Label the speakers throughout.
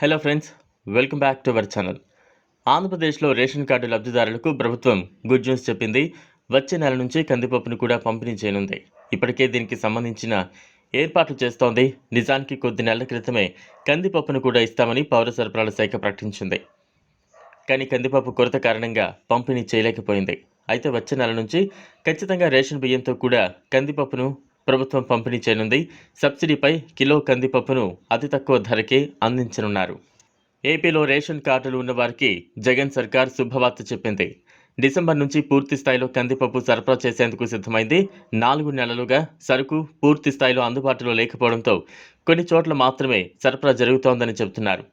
Speaker 1: Hello friends welcome back to our channel ఆంధ్రప్రదేశ్లో ration card లబ్ధిదారులకు ప్రభుత్వం గుడ్ న్యూస్ చెప్పింది. వచ్చే నెల నుంచి కందిపప్పును కూడా పంపిణీ చేయనుంది. ఇప్పటికే దీనికి సంబంధించిన ఏర్పాట్లు చేస్తోంది. నిజానికి కొద్ది నెలల క్రితమే కందిపప్పును కూడా ఇస్తామని పౌర సరఫరాల శాఖ ప్రకటించింది. కానీ కందిపప్పు కొరత కారణంగా పంపిణీ చేయలేకపోయింది. అయితే వచ్చే నెల నుంచి ఖచ్చితంగా రేషన్ బియ్యంతో కూడా కందిపప్పును ప్రభుత్వం పంపిణీ చేయనుంది. సబ్సిడీపై కిలో కందిపప్పును అతి తక్కువ ధరకే అందించనున్నారు. ఏపీలో రేషన్ కార్డులు ఉన్నవారికి జగన్ సర్కార్ శుభవార్త చెప్పింది. డిసెంబర్ నుంచి పూర్తి స్థాయిలో కందిపప్పు సరఫరా చేసేందుకు సిద్ధమైంది. నాలుగు నెలలుగా సరుకు పూర్తి స్థాయిలో అందుబాటులో లేకపోవడంతో కొన్ని చోట్ల మాత్రమే సరఫరా జరుగుతోందని చెబుతున్నారు.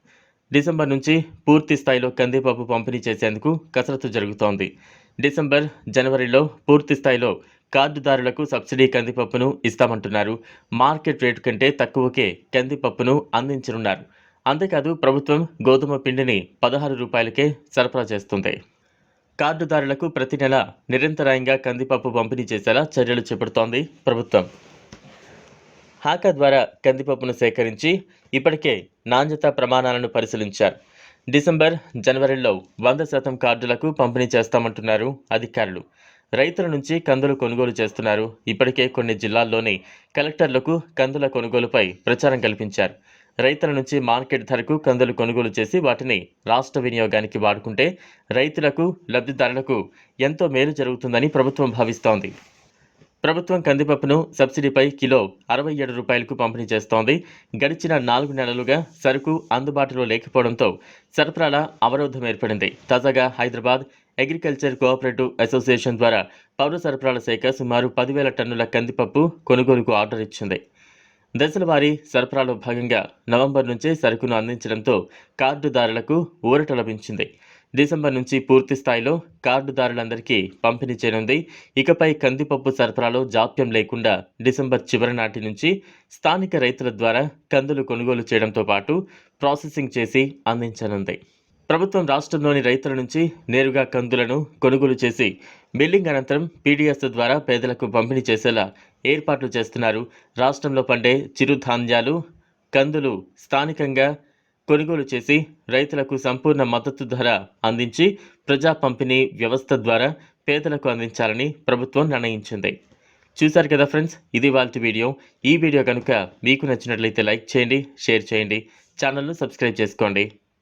Speaker 1: డిసెంబర్ నుంచి పూర్తి స్థాయిలో కందిపప్పు పంపిణీ చేసేందుకు కసరత్తు జరుగుతోంది. డిసెంబర్ జనవరిలో పూర్తి స్థాయిలో కార్డుదారులకు సబ్సిడీ కందిపప్పును ఇస్తామంటున్నారు. మార్కెట్ రేటు కంటే తక్కువకే కందిపప్పును అందించనున్నారు. అంతేకాదు ప్రభుత్వం గోధుమ పిండిని పదహారు రూపాయలకే సరఫరా చేస్తుంది. కార్డుదారులకు ప్రతి నెల నిరంతరాయంగా కందిపప్పు పంపిణీ చేసేలా చర్యలు చేపడుతోంది ప్రభుత్వం. హాకా ద్వారా కందిపప్పును సేకరించి ఇప్పటికే నాణ్యత ప్రమాణాలను పరిశీలించారు. డిసెంబర్ జనవరిలో వంద శాతం కార్డులకు పంపిణీ చేస్తామంటున్నారు అధికారులు. రైతుల నుంచి కందులు కొనుగోలు చేస్తున్నారు. ఇప్పటికే కొన్ని జిల్లాల్లోని కలెక్టర్లకు కందుల కొనుగోలుపై ప్రచారం కల్పించారు. రైతుల నుంచి మార్కెట్ ధరకు కందులు కొనుగోలు చేసి వాటిని రాష్ట్ర వినియోగానికి వాడుకుంటే రైతులకు లబ్ధిదారులకు ఎంతో మేలు జరుగుతుందని ప్రభుత్వం భావిస్తోంది. ప్రభుత్వం కందిపప్పును సబ్సిడీపై కిలో అరవై ఏడు రూపాయలకు పంపిణీ చేస్తోంది. గడిచిన నాలుగు నెలలుగా సరుకు అందుబాటులో లేకపోవడంతో సరఫరాల అవరోధం ఏర్పడింది. తాజాగా హైదరాబాద్ అగ్రికల్చర్ కోఆపరేటివ్ అసోసియేషన్ ద్వారా పౌర సరఫరాల శాఖ సుమారు పదివేల టన్నుల కందిపప్పు కొనుగోలుకు ఆర్డర్ ఇచ్చింది. దశలవారీ సరఫరాలో భాగంగా నవంబర్ నుంచే సరుకును అందించడంతో కార్డుదారులకు ఊరట లభించింది. డిసెంబర్ నుంచి పూర్తి స్థాయిలో కార్డుదారులందరికీ పంపిణీ చేయనుంది. ఇకపై కందిపప్పు సరఫరాలో జాప్యం లేకుండా డిసెంబర్ చివరి నాటి నుంచి స్థానిక రైతుల ద్వారా కందులు కొనుగోలు చేయడంతో పాటు ప్రాసెసింగ్ చేసి అందించనుంది. ప్రభుత్వం రాష్ట్రంలోని రైతుల నుంచి నేరుగా కందులను కొనుగోలు చేసి బిల్లింగ్ అనంతరం పీడీఎస్ ద్వారా పేదలకు పంపిణీ చేసేలా ఏర్పాట్లు చేస్తున్నారు. రాష్ట్రంలో పండే చిరుధాన్యాలు కందులు స్థానికంగా కొనుగోలు చేసి రైతులకు సంపూర్ణ మద్దతు ధర అందించి ప్రజా పంపిణీ వ్యవస్థ ద్వారా పేదలకు అందించాలని ప్రభుత్వం నిర్ణయించింది. చూశారు కదా ఫ్రెండ్స్ ఇది వాళ్ళ వీడియో. ఈ వీడియో కనుక మీకు నచ్చినట్లయితే లైక్ చేయండి షేర్ చేయండి. ఛానల్ను సబ్స్క్రైబ్ చేసుకోండి.